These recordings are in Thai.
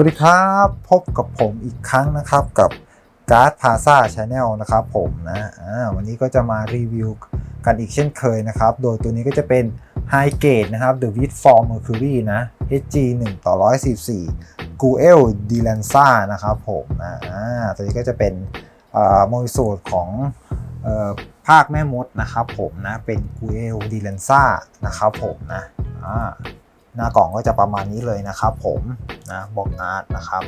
วัสดีครับ พบกับผมอีกครั้งนะครับกับการ์ดพาซาชาแนลนะครับผมนะวันนี้ก็จะมารีวิวกันอีกเช่นเคยนะครับ โดยตัวนี้ก็จะเป็น High Gate นะครับ The w i t for Mercury นะ HG 1ต่อ114 g u e l d i l a n z a นะครับผมนะตัวนี้ก็จะเป็นโมดิสูตรของออภาคแม่มดนะครับผมนะ เป็น g u e l d i l a n z a นะครับผมนะอ่า หน้ากล่องก็จะประมาณนี้เลยนะครับผมนะบอกอาร์ตนะครับ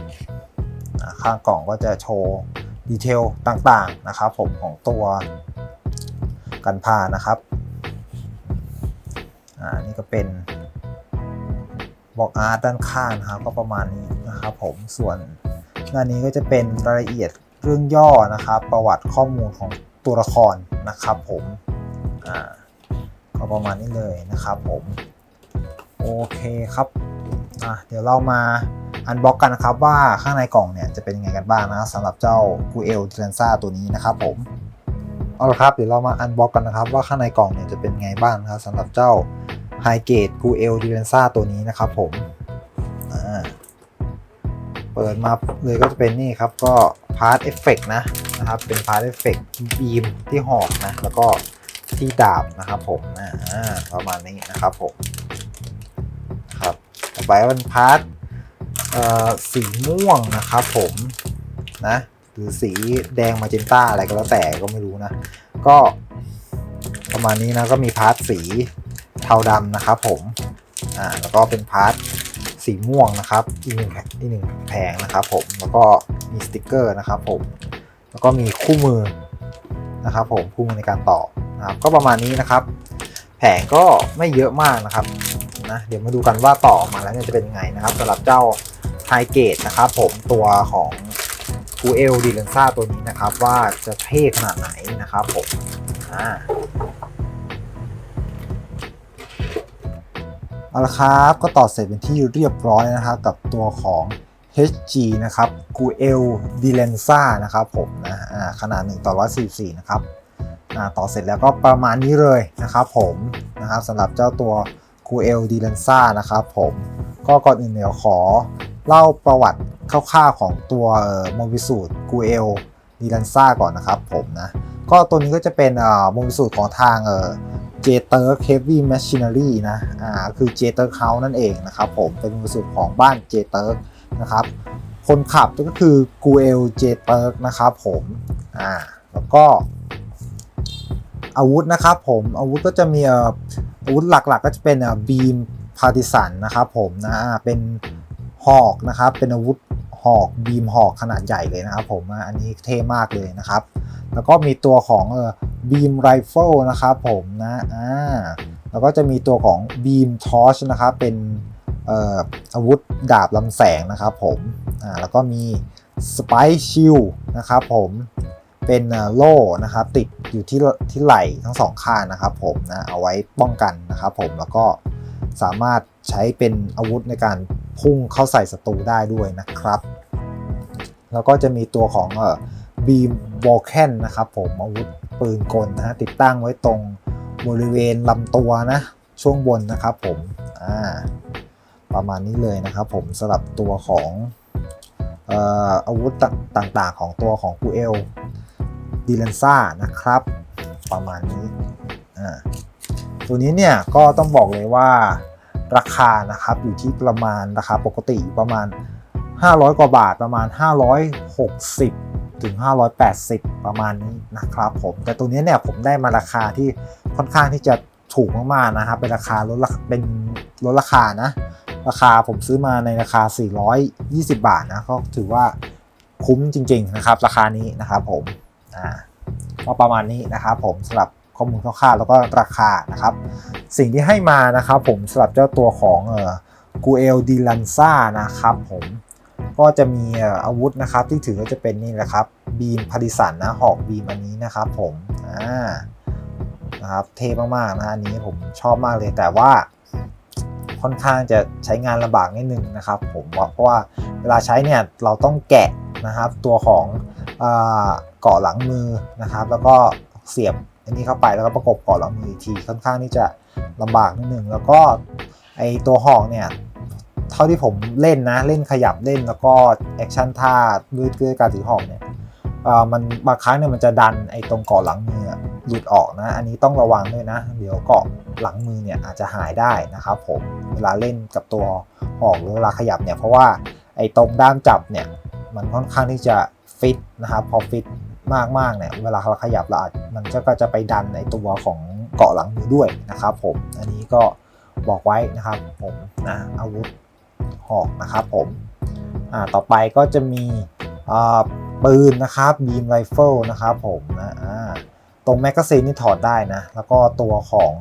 นะข้างกล่องก็จะโชว์ดีเทลต่างๆนะครับผมของตัวกันพานะครับอ่านี่ก็เป็นบอกอาร์ตด้านข้างนะครับก็ประมาณนี้นะครับผมส่วนด้านนี้ก็จะเป็นรายละเอียดเรื่องย่อนะครับ ประวัติข้อมูลของตัวละครนะครับผมอ่าก็ประมาณนี้เลยนะครับผม โอเคครับอะเดี๋ยวเรามาอันบ็อกกันนะครับว่าข้างในกล่องเนี่ยจะเป็นยังไงกันบ้างนะสำหรับเจ้ากูเอลเทรนซ่าตัวนี้นะครับผมเอาละครับเดี๋ยวเรามาอันบ็อกกันนะครับว่าข้างในกล่องเนี่ยจะเป็นไงบ้างนะครับสำหรับเจ้าไฮเกตกูเอลเทรนซ่าตัวนี้นะครับผมเปิดมาเลยก็จะเป็นนี่ครับก็พาร์ทเอฟเฟกนะนะครับเป็นพาร์ทเอฟเฟกบีมที่หอกนะแล้วก็ที่ดาบนะครับผมประมาณนี้นะครับผม ครับต่อไปเป็นพาร์ทสีม่วงนะครับผมนะหรือสีแดงมาเจนต้าอะไรก็แล้วแต่ก็ไม่รู้นะ ก็ประมาณนี้นะก็มีพาร์ทสีเทาดำนะครับผมอ่าแล้วก็เป็นพาร์ทสีม่วงนะครับอีกหนึ่งอีกหนึ่งแผงนะครับผมแล้วก็มีสติกเกอร์นะครับผมแล้วก็มีคู่มือนะครับผมคู่มือในการต่อนะครับก็ประมาณนี้นะครับ แผงก็ไม่เยอะมากนะครับ นะ เดี๋ยวมาดูกันว่าต่อมาแล้วเนี่ยจะเป็นยังไงนะครับสำหรับเจ้าไฮเกตนะครับผมตัวของกูเอลดีเลนซ่าตัวนี้นะครับว่าจะเท่ขนาดไหนนะครับผมอ่าเอาละครับก็ต่อเสร็จเป็นที่เรียบร้อยนะครับกับตัวของ HG นะครับกูเอลดีเลนซ่านะครับผมนะอ่าขนาด1ต่อ144นะครับต่อเสร็จแล้วก็ประมาณนี้เลยนะครับผมนะครับสำหรับเจ้าตัว กูเอลดีเลนซ่านะครับผมก็ก่อนอื่นเดี๋ยวขอเล่าประวัติคร่าวๆของตัวโมบิสูตรกูเอลดีเลนซ่าก่อนนะครับผมนะ ก็ตัวนี้ก็จะเป็นโมบิสูตรของทางเจเตอร์เคฟวี่แมชชีนารีนะอ่าคือเจเตอร์เขานั่นเองนะครับผมเป็นโมบิสูตรของบ้านเจเตอร์นะครับคนขับก็คือกูเอลเจเตอร์นะครับผมอ่าแล้วก็อาวุธนะครับผมอาวุธก็จะมี อาวุธหลักๆก็จะเป็นบีมพาร์ติสันนะครับผมนะเป็นหอกนะครับเป็นอาวุธหอกบีมหอกขนาดใหญ่เลยนะครับผมอันนี้เท่มากเลยนะครับ แล้วก็มีตัวของเออบีมไรเฟิลนะครับผมนะอ่าแล้วก็จะมีตัวของบีมทอชนะครับเป็นเอ่ออาวุธดาบลำแสงนะครับผมอ่าแล้วก็มีสไปชิลนะครับผม เป็นโล่นะครับติดอยู่ที่ที่ไหล่ทั้งสองข้างนะครับผมนะเอาไว้ป้องกันนะครับผมแล้วก็สามารถใช้เป็นอาวุธในการพุ่งเข้าใส่ศัตรูได้ด้วยนะครับ แล้วก็จะมีตัวของเอ่อบีมวอลแคนนะครับผมอาวุธปืนกลนะฮะติดตั้งไว้ตรงบริเวณลำตัวนะช่วงบนนะครับผมอ่าประมาณนี้เลยนะครับผมสำหรับตัวของอออาวุธต่างๆของตัวของกูเอล ดีเลนซ่านะครับ ประมาณนี้ตัวนี้เนี่ยก็ต้องบอกเลยว่าราคานะครับอยู่ที่ประมาณราคาปกติประมาณ 500 กว่าบาทประมาณ 560 ถึง 580 ประมาณนี้นะครับผมแต่ตัวนี้เนี่ยผมได้มาราคาที่ค่อนข้างที่จะถูกมากๆนะครับเป็นราคาลดเป็นลดราคานะ ราคาผมซื้อมาในราคา 420 บาทนะก็ถือว่าคุ้มจริง ๆ นะครับ ราคานี้นะครับผม ก็ประมาณนี้นะครับผมสำหรับข้อมูลคร่าวๆแล้วก็ราคานะครับ สิ่งที่ให้มานะครับผมสำหรับเจ้าตัวของเอ่อกูเอลดีลันซ่านะครับผมก็จะมีอาวุธนะครับที่ถือก็จะเป็นนี่แหละครับบีมพาริสันนะหอกบีมอันนี้นะครับผมอ่านะครับเท่มากๆนะอันนี้ผมชอบมากเลยแต่ว่าค่อนข้างจะใช้งานลำบากนิดนึงนะครับผมเพราะว่าเวลาใช้เนี่ยเราต้องแกะนะครับตัวของ เกาะหลังมือนะครับ แล้วก็เสียบอันนี้เข้าไปแล้วก็ประกบเกาะหลังมืออีกทีค่อนข้างที่จะลำบากนิดนึงแล้วก็ไอตัวหอกเนี่ยเท่าที่ผมเล่นนะเล่นขยับเล่นแล้วก็แอคชั่นท่าด้วยด้วยการถือหอกเนี่ยมันบางครั้งเนี่ยมันจะดันไอ้ตรงเกาะหลังมือหลุดออกนะ อันนี้ต้องระวังด้วยนะ เดี๋ยวเกาะหลังมือเนี่ยอาจจะหายได้นะครับผมเวลาเล่นกับตัวหอกหรือเวลาขยับเนี่ยเพราะว่าไอ้ตรงด้ามจับเนี่ยมันค่อนข้างที่จะฟิตนะครับพอฟิต มากๆเนี่ยเวลาเราขยับเราอาจมันก็จะไปดันในตัวของเกาะหลังมือด้วยนะครับ ผมอันนี้ก็บอกไว้นะครับ ผมนะอาวุธหอกนะครับ ผมอ่าต่อไปก็จะมีอ่าปืนนะครับบีมไรเฟิลนะครับ ผมนะอ่าตรงแมกกาซีนนี่ถอดได้นะ แล้วก็ตัวของ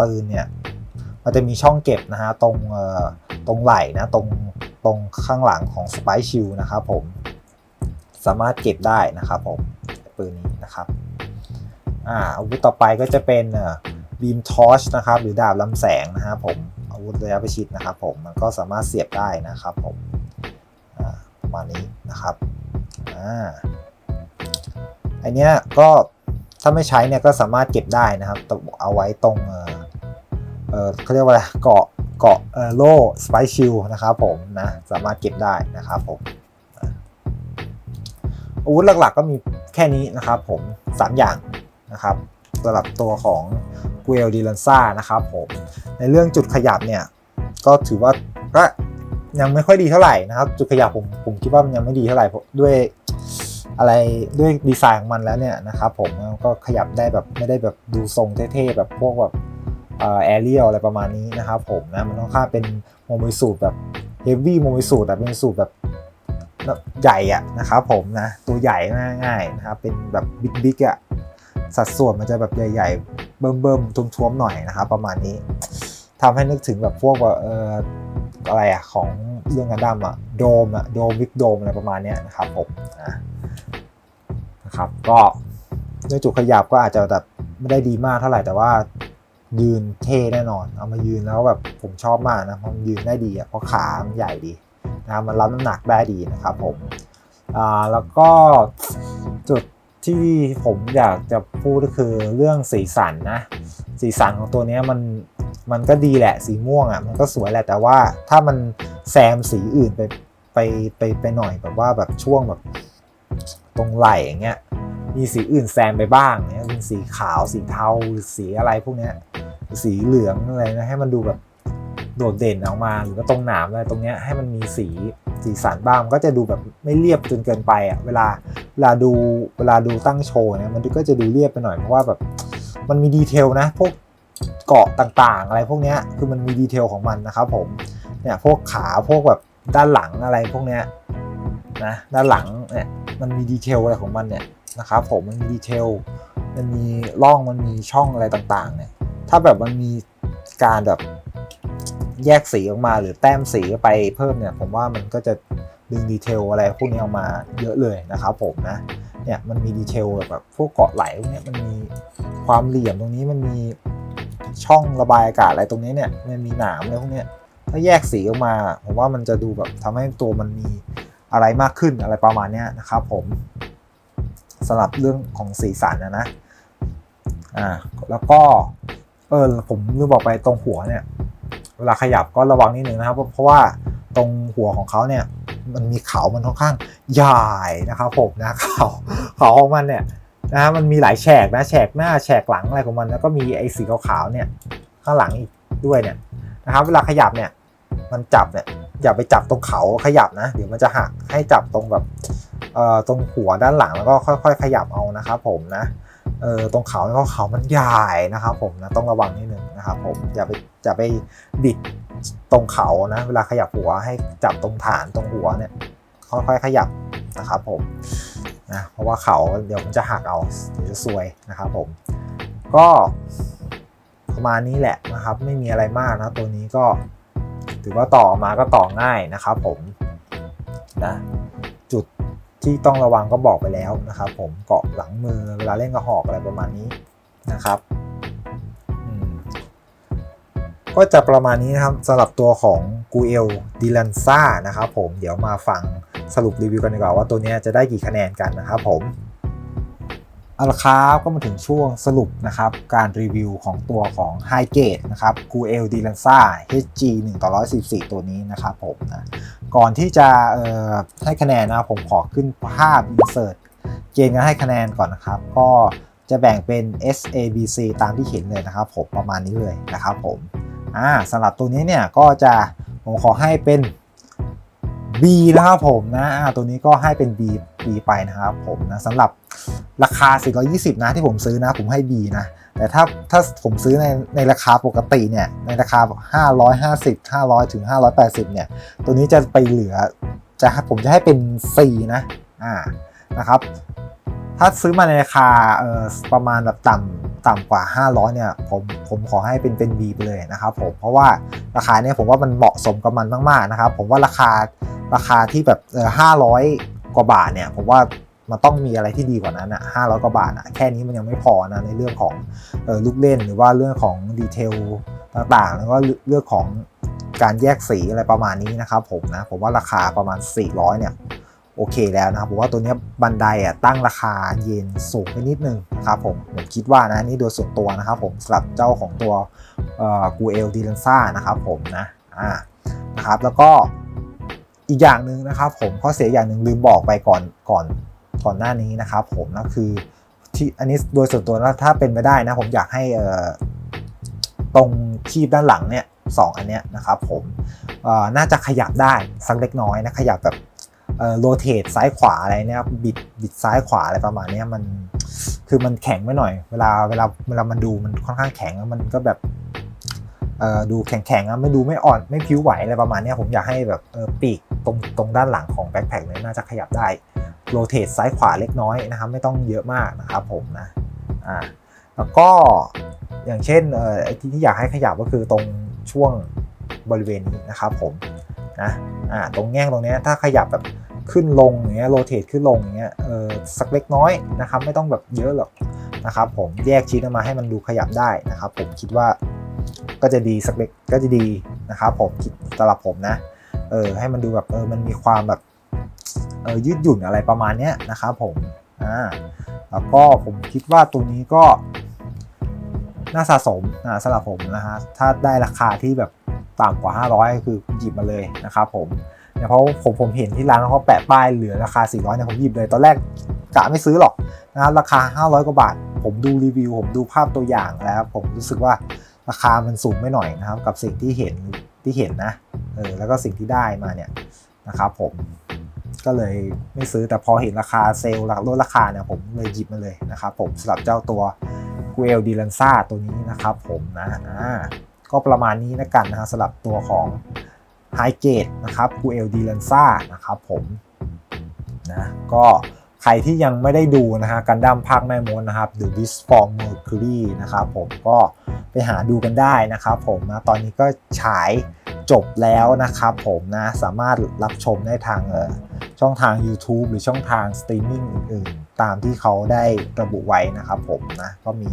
ปืนเนี่ยมันจะมีช่องเก็บนะฮะตรงเอ่อตรงไหล่นะตรงตรงข้างหลังของสไปชิลนะครับผมสามารถเก็บได้นะครับผม ปืนนี้นะครับอาอาวุธต่อไปก็จะเป็นบีมทอชนะครับหรือดาบลำแสงนะครับผมอาวุธระยะประชิดนะครับผมมันก็สามารถเสียบได้นะครับผมอ่าประมาณนี้นะครับอันนี้ก็ถ้าไม่ใช้เนี่ยก็สามารถเก็บได้นะครับเอาไว้ตรงเออเขาเรียกว่าอะไรเกาะเกาะโล่สไปชิลนะครับผมนะสามารถเก็บได้นะครับผมอาวุธหลักๆก็มี แค่นี้นะครับผม 3 อย่างนะครับสำหรับตัวของกูเอลดีลันซ่านะครับผมในเรื่องจุดขยับเนี่ยก็ถือว่าก็ยังไม่ค่อยดีเท่าไหร่นะครับ จุดขยับผมผมคิดว่ามันยังไม่ดีเท่าไหร่ด้วยอะไรด้วยดีไซน์ของมันแล้วเนี่ยนะครับผมก็ขยับได้แบบไม่ได้แบบดูทรงเท่ๆแบบพวกแบบแอเรียลอะไรประมาณนี้นะครับผมนะมันต้องค่าเป็นโมมิสูตรแบบเฮฟวี่โมมิสูตรแบบเป็นสูตรแบบ ใหญ่อะนะครับผมนะตัวใหญ่ง่ายๆนะครับเป็นแบบบิ๊กๆอะสัดส่วนมันจะแบบใหญ่ๆ เบิ่มๆทุ่มๆหน่อยนะครับประมาณนี้ทำให้นึกถึงแบบพวกว่าเอออะไรอะของเรื่องกันดั้มอะโดมอะโดมวิกโดมอะไรประมาณนี้นะครับผมนะนะครับก็เรื่องจุดขยับก็อาจจะแบบไม่ได้ดีมากเท่าไหร่แต่ว่ายืนเท่แน่นอน เอามายืนแล้วแบบผมชอบมากนะเพราะมันยืนได้ดีอะเพราะขามันใหญ่ดี นะมันรับน้ำหนักได้ดีนะครับผมอ่าแล้วก็จุดที่ผมอยากจะพูดก็คือเรื่องสีสันนะ สีสันของตัวนี้มันมันก็ดีแหละสีม่วงอะ่ะมันก็สวยแหละแต่ว่าถ้ามันแซมสีอื่นไปไปไปไปหน่อยแบบว่าแบบช่วงแบบตรงไหล่อย่างเงี้ยมีสีอื่นแซมไปบ้างเนี่ยเป็นสีขาวสีเทาสีอะไรพวกเนี้ยสีเหลืองอะไรนะให้มันดูแบบ โดดเด่นออกมาหรือว่าตรงหนามอะไรตรงเนี้ยให้มันมีสีสีสันบ้างก็จะดูแบบไม่เรียบจนเกินไปอะเวลาเวลาดูเวลาดูตั้งโชว์เนี่ยมันก็จะดูเรียบไปหน่อยเพราะว่าแบบมันมีดีเทลนะพวกเกาะต่างๆ อะไรพวกเนี้ยคือมันมีดีเทลของมันนะครับผมเนี่ยพวกขาพวกแบบด้านหลังอะไรพวกเนี้ยนะด้านหลังเนี่ยมันมีดีเทลอะไรของมันเนี่ยนะครับผมมันมีดีเทลมันมีร่องมันมีช่องอะไรต่างๆเนี่ยถ้าแบบมันมีการแบบ แยกสีออกมาหรือแต้มสีไปเพิ่มเนี่ยผมว่ามันก็จะดึงดีเทลอะไรพวกนี้ออกมาเยอะเลยนะครับผมนะเนี่ยมันมีดีเทลแบบพวกเกาะไหลพวกนี้มันมีความเหลี่ยมตรงนี้มันมีช่องระบายอากาศอะไรตรงนี้เนี่ยมันมีหนามอะไรพวกนี้ถ้าแยกสีออกมาผมว่ามันจะดูแบบทำให้ตัวมันมีอะไรมากขึ้นอะไรประมาณนี้นะครับผมสำหรับเรื่องของสีสันนะนะอ่าแล้วก็เออผมลืมบอกไปตรงหัวเนี่ย เวลาขยับก็ระวังนิดนึงนะครับ เพราะว่าตรงหัวของเขาเนี่ยมันมีเขามันค่อนข้างใหญ่นะครับผมนะเขาเขาของมันเนี่ยนะมันมีหลายแฉกนะแฉกหน้าแฉกหลังอะไรของมันแล้วก็มีไอ้สีขาวๆเนี่ยข้างหลังอีกด้วยเนี่ยนะครับ เวลาขยับเนี่ยมันจับเนี่ยอย่าไปจับตรงเขาขยับนะ เดี๋ยวมันจะหักให้จับตรงแบบเอ่อตรงหัวด้านหลังแล้วก็ค่อย ๆ ขยับเอานะครับผมนะ เออตรงเขาเพราะเขามันใหญ่นะครับผมนะต้องระวังนิดนึงนะครับผมอย่าไปอย่าไปบิดตรงเขานะเวลาขยับหัวให้จับตรงฐานตรงหัวเนี่ยค่อยๆขยับนะครับผมนะเพราะว่าเขาเดี๋ยวมันจะหักเอาเดี๋ยวจะซวยนะครับผมก็ประมาณนี้แหละนะครับไม่มีอะไรมากนะตัวนี้ก็ถือว่าต่อมาก็ต่อง่ายนะครับผมนะ ที่ต้องระวังก็บอกไปแล้วนะครับ ผมเกาะหลังมือเวลาเล่นกระหอกอะไรประมาณนี้นะครับก็จะประมาณนี้นะครับสำหรับตัวของกูเอลดิลันซ่านะครับผมเดี๋ยวมาฟังสรุปรีวิวกันดีกว่าว่าตัวนี้จะได้กี่คะแนนกันนะครับผม เอาละครับก็มาถึงช่วงสรุปนะครับ การรีวิวของตัวของ High Gate นะครับ g u e l d i l a n z a HG 1ต่อ114ตัวนี้นะครับผมนะก่อนที่จะให้คะแนนนะผมขอขึ้นภาพ Insert เกณฑ์การให้คะแนนก่อนนะครับ ก็จะแบ่งเป็น S A B C ตามที่เห็นเลยนะครับผมประมาณนี้เลยนะครับผมอ่าสำหรับตัวนี้เนี่ยก็จะผมขอให้เป็น B นะครับผมนะตัวนี้ก็ให้เป็น B B ไปนะครับผมนะสำหรับ ราคา 420 นะที่ผมซื้อนะ ผมให้ B นะ แต่ถ้าถ้าผมซื้อในในราคาปกติเนี่ย ในราคา 550 500 ถึง 580 เนี่ย ตัวนี้จะไปเหลือจะผมจะให้เป็น C นะ อ่า นะครับ ถ้าซื้อมาในราคาเอ่อประมาณแบบต่ำต่ำกว่า 500 เนี่ย ผมผมขอให้เป็นเป็น B ไปเลยนะครับผม เพราะว่าราคาเนี่ยผมว่ามันเหมาะสมกับมันมาก ๆ นะครับ ผมว่าราคาราคาที่แบบเออ500 กว่าบาทเนี่ย ผมว่า มันต้องมีอะไรที่ดีกว่านั้นอะ500กว่าบาทอะแค่นี้มันยังไม่พอนะในเรื่องของออลูกเล่นหรือว่าเรื่องของดีเทลต่างๆ แล้วก็เรื่องของการแยกสีอะไรประมาณนี้นะครับผมนะผมว่าราคาประมาณ 400 เนี่ยโอเคแล้วนะครับผมว่าตัวนี้บันไดอะตั้งราคาเย็นสูงไปนิดนึงนะครับผมผมคิดว่านะนี่โดยส่วนตัวนะครับผมสำหรับเจ้าของตัวกูเอลดีเลนซ่านะครับผมนะอ่านะครับแล้วก็อีกอย่างหนึ่งนะครับผมข้อเสียอย่างหนึ่งลืมบอกไปก่อนก่อน ก่อนหน้านี้นะครับผมนะคือที่อันนี้โดยส่วนตัวถ้าเป็นไปได้นะผมอยากให้ตรงคีบด้านหลังเนี่ยสองอันเนี้ยนะครับผมน่าจะขยับได้สักเล็กน้อยนะขยับแบบโรเตทซ้ายขวาอะไรเนี่ยบิดบิดซ้ายขวาอะไรประมาณนี้มันคือมันแข็งไว้หน่อย เวลาเวลาเวลามันดูมันค่อนข้างแข็งแล้วมันก็แบบดูแข็งๆไม่ดูไม่อ่อนไม่ผิวไหวอะไรประมาณนี้ผมอยากให้แบบปีกตรงตรงด้านหลังของแบ็คแพคเนี่ยน่าจะขยับได้ โรเตทซ้ายขวาเล็กน้อยนะครับไม่ต้องเยอะมากนะครับผมนะอ่าแล้วก็อย่างเช่นเอ่อที่ที่อยากให้ขยับก็คือตรงช่วงบริเวณนี้นะครับผมนะอ่าตรงแง่งตรงนี้ถ้าขยับแบบขึ้นลงอย่างเงี้ยโรเตทขึ้นลงอย่างเงี้ยเออสักเล็กน้อยนะครับไม่ต้องแบบเยอะหรอกนะครับผมแยกชิ้นออกมาให้มันดูขยับได้นะครับ ผมคิดว่าก็จะดีสักเล็กก็จะดีนะครับผมคิดสำหรับผมนะเออให้มันดูแบบเออมันมีความแบบ ออยืดหยุ่นอะไรประมาณนี้นะครับผมอ่าแล้วก็ผมคิดว่าตัวนี้ก็น่าสะสมนะสำหรับผมนะฮะถ้าได้ราคาที่แบบต่ำกว่า 500ก็คือหยิบมาเลยนะครับผมเพราะผมผมเห็นที่ร้านเขาแปะป้ายเหลือราคา 400เนี่ยผมหยิบเลย ตอนแรกกะไม่ซื้อหรอกนะครับราคา 500 กว่าบาท ผมดูรีวิว ผมดูภาพตัวอย่างแล้ว ผมรู้สึกว่าราคามันสูงไม่หน่อยนะครับ กับสิ่งที่เห็นที่เห็นนะเออแล้วก็สิ่งที่ได้มาเนี่ยนะครับผม ก็เลยไม่ซื้อแต่พอเห็นราคาเซลล์ลดราคาเนี่ยผมเลยหยิบมาเลยนะครับผมสำหรับเจ้าตัวกูเอลดิลันซาตัวนี้นะครับผมนะอ่าก็ประมาณนี้นะกันนะฮะสำหรับตัวของไฮเกตนะครับกูเอลดิลันซานะครับผมนะก็ ใครที่ยังไม่ได้ดูนะฮะกันดั้มภาคแม่มดนะครับ The Beast from Mercury นะครับผมก็ไปหาดูกันได้นะครับผมนะตอนนี้ก็ฉายจบแล้วนะครับผมนะสามารถรับชมได้ทางช่องทาง YouTube หรือช่องทางสตรีมมิ่งอื่น ตามที่เขาได้ระบุไว้นะครับผมนะก็มี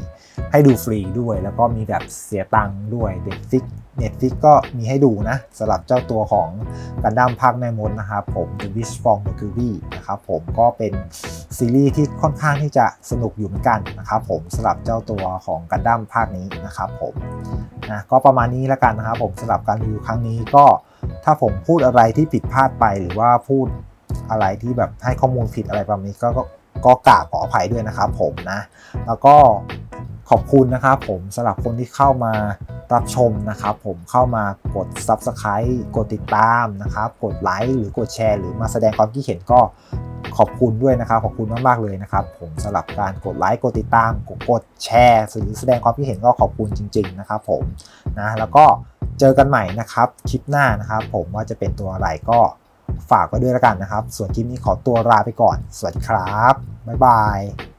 ให้ดูฟรีด้วย แล้วก็มีแบบเสียตังค์ด้วย Netflix Netflix ก็มีให้ดูนะสำหรับเจ้าตัวของกันดั้มภาคแม่มดนะครับผม The Wish from Mercury นะครับผมก็เป็นซีรีส์ที่ค่อนข้างที่จะสนุกอยู่เหมือนกันนะครับผมสำหรับเจ้าตัวของกันดั้มภาคนี้นะครับผมนะก็ประมาณนี้แล้วกันนะครับผมสำหรับการรีวิวครั้งนี้ก็ถ้าผมพูดอะไรที่ผิดพลาดไปหรือว่าพูดอะไรที่แบบให้ข้อมูลผิดอะไรประมาณนี้ก็ ก็กราบขออภัยด้วยนะครับผมนะ แล้วก็ขอบคุณนะครับผมสำหรับคนที่เข้ามารับชมนะครับผมเข้ามากด Subscribe กดติดตามนะครับ กดไลค์หรือกดแชร์ หรือมาแสดงความคิดเห็นก็ขอบคุณด้วยนะครับ ขอบคุณมากๆเลยนะครับ ผมสำหรับการกดไลค์กดติดตามกดแชร์หรือแสดงความคิดเห็นก็ขอบคุณจริง ๆ นะครับ ผมนะแล้วก็เจอกันใหม่นะครับคลิปหน้านะครับ ผมว่าจะเป็นตัวอะไรก็ ฝากไว้ด้วยแล้วกันนะครับ ส่วนคลิปนี้ขอตัวลาไปก่อน สวัสดีครับ บ๊ายบาย